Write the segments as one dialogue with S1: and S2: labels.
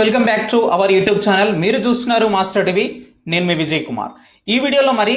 S1: Welcome back to our YouTube channel మీరు చూస్తున్నారు master TV నేను మీ విజయ్ కుమార్. ఈ వీడియోలో మరి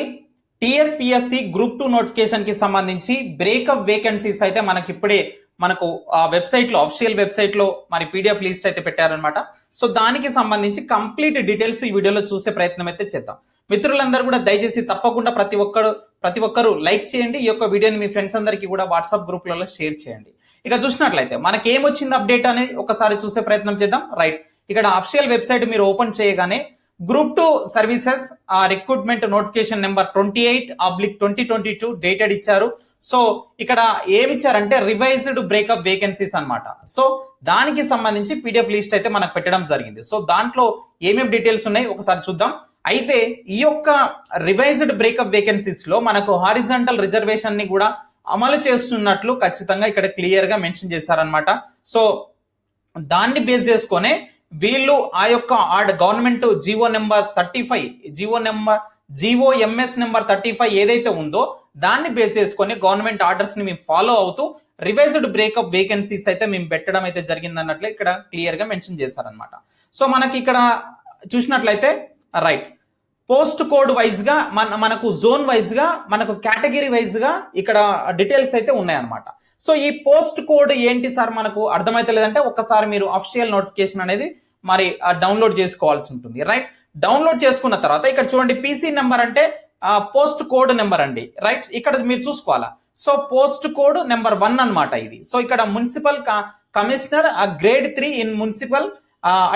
S1: టిఎస్పిఎస్సి గ్రూప్ టూ నోటిఫికేషన్కి సంబంధించి బ్రేకప్ వేకెన్సీస్ అయితే మనకి ఇప్పుడే మనకు ఆ వెబ్సైట్లో అఫిషియల్ వెబ్సైట్లో మరి పీడిఎఫ్ లిస్ట్ అయితే పెట్టారనమాట సో దానికి సంబంధించి కంప్లీట్ డీటెయిల్స్ ఈ వీడియోలో చూసే ప్రయత్నం అయితే చేద్దాం. మిత్రులందరూ కూడా దయచేసి తప్పకుండా ప్రతి ఒక్కరు ప్రతి ఒక్కరు లైక్ చేయండి. ఈ యొక్క వీడియోని మీ ఫ్రెండ్స్ అందరికీ కూడా వాట్సాప్ గ్రూప్లలో షేర్ చేయండి. ఇక చూసినట్లయితే మనకి ఏమొచ్చింది అప్డేట్ అనేది ఒకసారి చూసే ప్రయత్నం చేద్దాం. రైట్ ఇక్కడ అఫిషియల్ వెబ్సైట్ మీరు ఓపెన్ చేయగానే గ్రూప్ టూ సర్వీసెస్ ఆ recruitment notification number twenty eight oblique twenty twenty two dated ఇచ్చారు. సో ఇక్కడ ఏమి ఇచ్చారంటే రివైజ్డ్ బ్రేకప్ వేకెన్సీస్ అనమాట సో దానికి సంబంధించి పీడిఎఫ్ లిస్ట్ అయితే మనకు పెట్టడం జరిగింది. సో దాంట్లో ఏమేమి డీటెయిల్స్ ఉన్నాయి ఒకసారి చూద్దాం. అయితే ఈ యొక్క రివైజ్డ్ బ్రేకప్ వేకెన్సీస్లో మనకు హారిజంటల్ రిజర్వేషన్ని కూడా అమలు చేస్తున్నట్లు ఖచ్చితంగా ఇక్కడ క్లియర్గా మెన్షన్ చేశారనమాట సో దాన్ని బేస్ చేసుకొని వీళ్ళు ఆ యొక్క government GO number thirty five GO number GO MS number thirty five ఏదైతే ఉందో దాన్ని బేస్ చేసుకొని గవర్నమెంట్ ఆర్డర్స్ని మేము ఫాలో అవుతూ రివైజ్డ్ బ్రేకప్ వేకెన్సీస్ అయితే మేము పెట్టడం అయితే జరిగింది అన్నట్లు ఇక్కడ క్లియర్గా మెన్షన్ చేశారనమాట సో మనకి ఇక్కడ చూసినట్లయితే రైట్ పోస్ట్ కోడ్ వైజ్గా మన మనకు జోన్ వైజ్గా మనకు కేటగిరీ వైజ్గా ఇక్కడ డీటెయిల్స్ అయితే ఉన్నాయన్నమాట. సో ఈ పోస్ట్ కోడ్ ఏంటి సార్ మనకు అర్థమైతే లేదంటే ఒక్కసారి మీరు అఫిషియల్ నోటిఫికేషన్ అనేది మరి డౌన్లోడ్ చేసుకోవాల్సి ఉంటుంది. రైట్? డౌన్లోడ్ చేసుకున్న తర్వాత ఇక్కడ చూడండి పీసీ నెంబర్ అంటే పోస్ట్ కోడ్ నెంబర్ అండి. రైట్? ఇక్కడ మీరు చూసుకోవాలా? So post code number one అన్నమాట ఇది. సో ఇక్కడ municipal commissioner grade three in municipal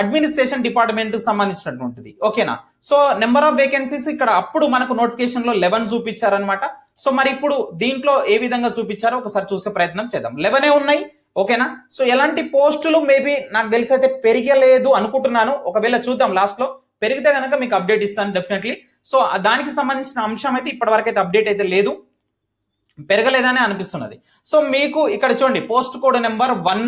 S1: administration department సంబంధించినటువంటిది. ఓకేనా? సో నెంబర్ ఆఫ్ వేకెన్సీస్ ఇక్కడ అప్పుడు మనకు నోటిఫికేషన్లో లెవెన్ చూపించారనమాట సో మరి ఇప్పుడు దీంట్లో ఏ విధంగా చూపించారో ఒకసారి చూసే ప్రయత్నం చేద్దాం. లెవెనే ఉన్నాయి? ఓకేనా? సో ఎలాంటి పోస్టులు మేబీ నాకు తెలిసి అయితే పెరగలేదు అనుకుంటున్నాను. ఒకవేళ చూద్దాం లాస్ట్లో. పెరిగితే కనుక మీకు అప్డేట్ ఇస్తాను డెఫినెట్లీ సో దానికి సంబంధించిన అంశం అయితే ఇప్పటివరకు అయితే అప్డేట్ అయితే లేదు. పెరగలేదని అనిపిస్తున్నది. సో మీకు ఇక్కడ చూడండి post code number one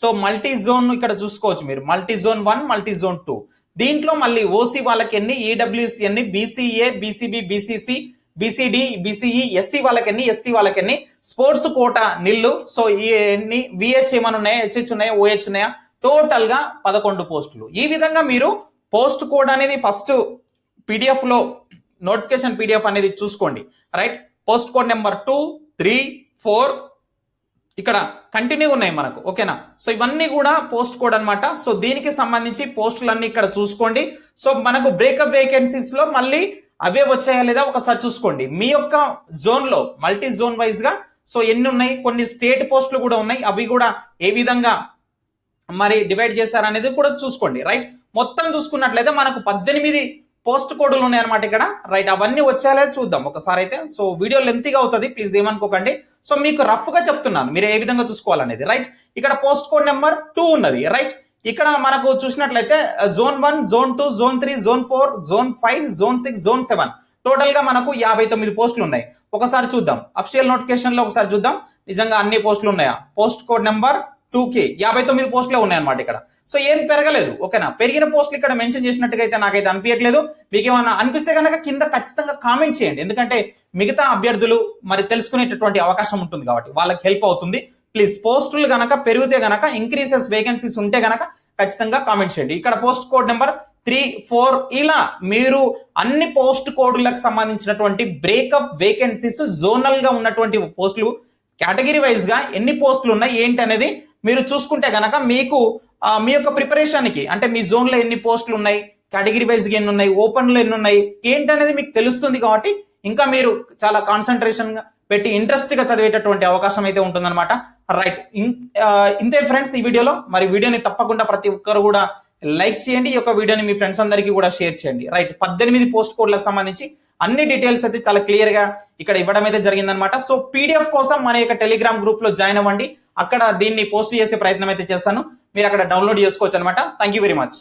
S1: so multi zone ఇక్కడ చూసుకోవచ్చు మీరు. Multi zone one multi zone two. దీంట్లో మళ్ళీ ఓసీ వాళ్ళకి ఎన్ని ఈడబ్ల్యూసి ఎన్ని BCA BCB BCC BCD BCE SC వాళ్ళకి ఎన్ని ఎస్టీ వాళ్ళకి ఎన్ని స్పోర్ట్స్ కోటా నిల్లు సో ఈ ఎన్ని విహెచ్ ఏమైనా ఉన్నాయా హెచ్హెచ్ ఉన్నాయా ఓహెచ్ ఉన్నాయా టోటల్గా పదకొండు పోస్టులు. ఈ విధంగా మీరు పోస్ట్ కోడ్ అనేది ఫస్ట్ పీడిఎఫ్లో నోటిఫికేషన్ పీడిఎఫ్ అనేది చూసుకోండి. Right? Post code number two three four. ఇక్కడ కంటిన్యూ ఉన్నాయి మనకు ఓకేనా? సో ఇవన్నీ కూడా పోస్ట్ కోడ్ అనమాట సో దీనికి సంబంధించి పోస్టులన్నీ ఇక్కడ చూసుకోండి. సో మనకు బ్రేకప్ వేకెన్సీస్లో మళ్ళీ అవే వచ్చాయా లేదా ఒకసారి చూసుకోండి. మీ యొక్క జోన్లో మల్టీ జోన్ వైజ్గా సో ఎన్ని ఉన్నాయి? కొన్ని స్టేట్ పోస్టులు కూడా ఉన్నాయి. అవి కూడా ఏ విధంగా మరి డివైడ్ చేశారనేది కూడా చూసుకోండి రైట్ మొత్తం చూసుకున్నట్లయితే మనకు పద్దెనిమిది పోస్ట్ కోడ్లు ఉన్నాయన్నమాట ఇక్కడ. రైట్ అవన్నీ వచ్చేలా చూద్దాం. ఒకసారి అయితే సో వీడియో లెంతీగా అవుతుంది ప్లీజ్ ఏమనుకోకండి. సో మీకు రఫ్గా చెప్తున్నాను మీరు ఏ విధంగా చూసుకోవాలనేది. రైట్ ఇక్కడ పోస్ట్ కోడ్ నెంబర్ టూ ఉన్నది. రైట్ ఇక్కడ మనకు చూసినట్లయితే zone one zone two zone three zone four zone five zone six zone seven టోటల్గా మనకు యాభై తొమ్మిది పోస్టులు ఉన్నాయి. ఒకసారి చూద్దాం. అఫిషియల్ నోటిఫికేషన్లో ఒకసారి చూద్దాం. నిజంగా అన్ని పోస్టులు ఉన్నాయా? పోస్ట్ కోడ్ నెంబర్ టూ కే యాభై తొమ్మిది పోస్టులే ఉన్నాయన్నమాట ఇక్కడ. సో ఏం పెరగలేదు ఓకేనా? పెరిగిన పోస్టులు ఇక్కడ మెన్షన్ చేసినట్టుగా అయితే నాకైతే అనిపించట్లేదు మీకు ఏమైనా అనిపిస్తే కనుక కింద ఖచ్చితంగా కామెంట్ చేయండి. ఎందుకంటే మిగతా అభ్యర్థులు మరి తెలుసుకునేటటువంటి అవకాశం ఉంటుంది కాబట్టి వాళ్ళకి హెల్ప్ అవుతుంది. ప్లీజ్ పోస్టులు గనక పెరిగితే గనక ఇంక్రీసెస్ వేకెన్సీస్ ఉంటే గనక ఖచ్చితంగా కామెంట్ చేయండి. ఇక్కడ post code number three four ఇలా మీరు అన్ని పోస్ట్ కోడ్లకు సంబంధించినటువంటి బ్రేకప్ వేకెన్సీస్ జోనల్గా ఉన్నటువంటి పోస్టులు కేటగిరీ వైజ్గా ఎన్ని పోస్టులు ఉన్నాయి ఏంటి అనేది మీరు చూసుకుంటే గనక మీకు మీ యొక్క ప్రిపరేషన్కి అంటే మీ జోన్లో ఎన్ని పోస్టులు ఉన్నాయి కేటగిరీ వైజ్గా ఎన్ని ఉన్నాయి ఓపెన్లో ఎన్ని ఉన్నాయి ఏంటి అనేది మీకు తెలుస్తుంది కాబట్టి ఇంకా మీరు చాలా కాన్సన్ట్రేషన్గా పెట్టి ఇంట్రెస్ట్గా చదివేటటువంటి అవకాశం అయితే ఉంటుందన్నమాట. రైట్ ఇంతే ఫ్రెండ్స్ ఈ వీడియోలో. మరి వీడియోని తప్పకుండా ప్రతి ఒక్కరు కూడా లైక్ చేయండి. ఈ యొక్క వీడియోని మీ ఫ్రెండ్స్ అందరికీ కూడా షేర్ చేయండి. రైట్ పద్దెనిమిది పోస్ట్ కోడ్లకు సంబంధించి అన్ని డీటెయిల్స్ అయితే చాలా క్లియర్గా ఇక్కడ ఇవ్వడం అయితే జరిగిందనమాట సో పీడిఎఫ్ కోసం మన యొక్క టెలిగ్రామ్ గ్రూప్లో జాయిన్ అవ్వండి. అక్కడ దీన్ని పోస్ట్ చేసే ప్రయత్నం అయితే చేస్తాను. మీరు అక్కడ డౌన్లోడ్ చేసుకోవచ్చు అనమాట థ్యాంక్ యూ వెరీ మచ్